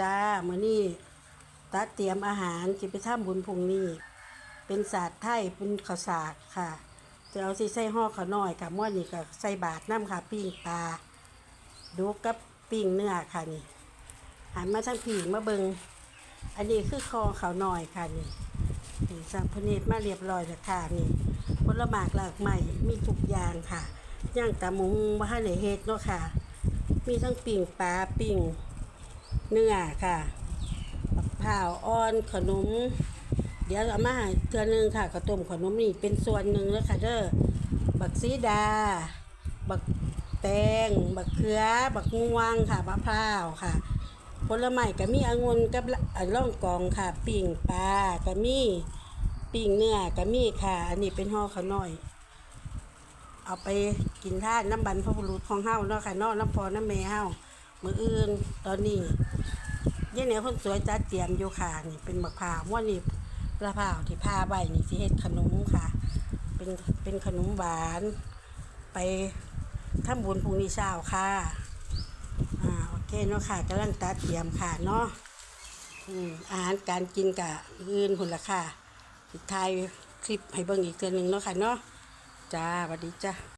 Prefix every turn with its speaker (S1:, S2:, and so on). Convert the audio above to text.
S1: จ้ามื้อนี้ตัดเตรียมอาหารสิไปทำบุญพุงนี้เป็นศาสตร์ไทยเป็นข้าวสากค่ะจะเอาสิใส่ห่อข้าวน้อยกับม้วนนี่ก็ใส่บาทน้ำค่ะปิ้งปลาดูกับปิ้งเนื้อค่ะนี่หันมาทางผีมาเบิงอันนี้คือคอข้าวน้อยค่ะนี่นี่สังพเนตรมาเรียบร้อยแล้วค่ะนี่ผลหมากหลากใหม่มีทุกอย่างค่ะย่างตาหมุงมาให้เฮ็ดเนาะค่ะ มีทั้งปิ้งปลาปิ้ง เนื้อค่ะมะพร้าวอ่อนขนม เดี๋ยวเอามาเทือหนึงค่ะข้าวต้มขนมนี่เป็นส่วนหนึ่งแล้วค่ะเด้อบักซีดา บักแตง บักเขือ บักม่วงค่ะมะพร้าวค่ะผลไม้ก็มีองุ่นกับล่องกองค่ะปิ้งปลาก็มีปิ้งเนื้อก็มีค่ะ อันนี้เป็นห่อขาวน้อย เอาไปกินท่านน้ำบันพระบุรุษของเฮาเนาะค่ะนาะน้ำพอน้ำแม่เฮา มืออื่นตอนนี้ยายเหนียวคนสวยจัดเตรียมอยู่ค่ะนี่เป็นมะพร้าวม่วนนี่มะพร้าวที่พาใบนี่สิเฮ็ดขนมค่ะ เป็นเป็นขนมหวานไปทำบุญพรุ่งนี้เช้าค่ะอ่าโอเคเนาะค่ะกำลังตัดเตรียมค่ะเนาะอืมอาหารการกินกะอื่นพุ่นละค่ะสิถ่ายคลิปให้เบิ่งอีกเทื่อหนึงเนาะค่ะเนาะจ้าสวัสดีจ้า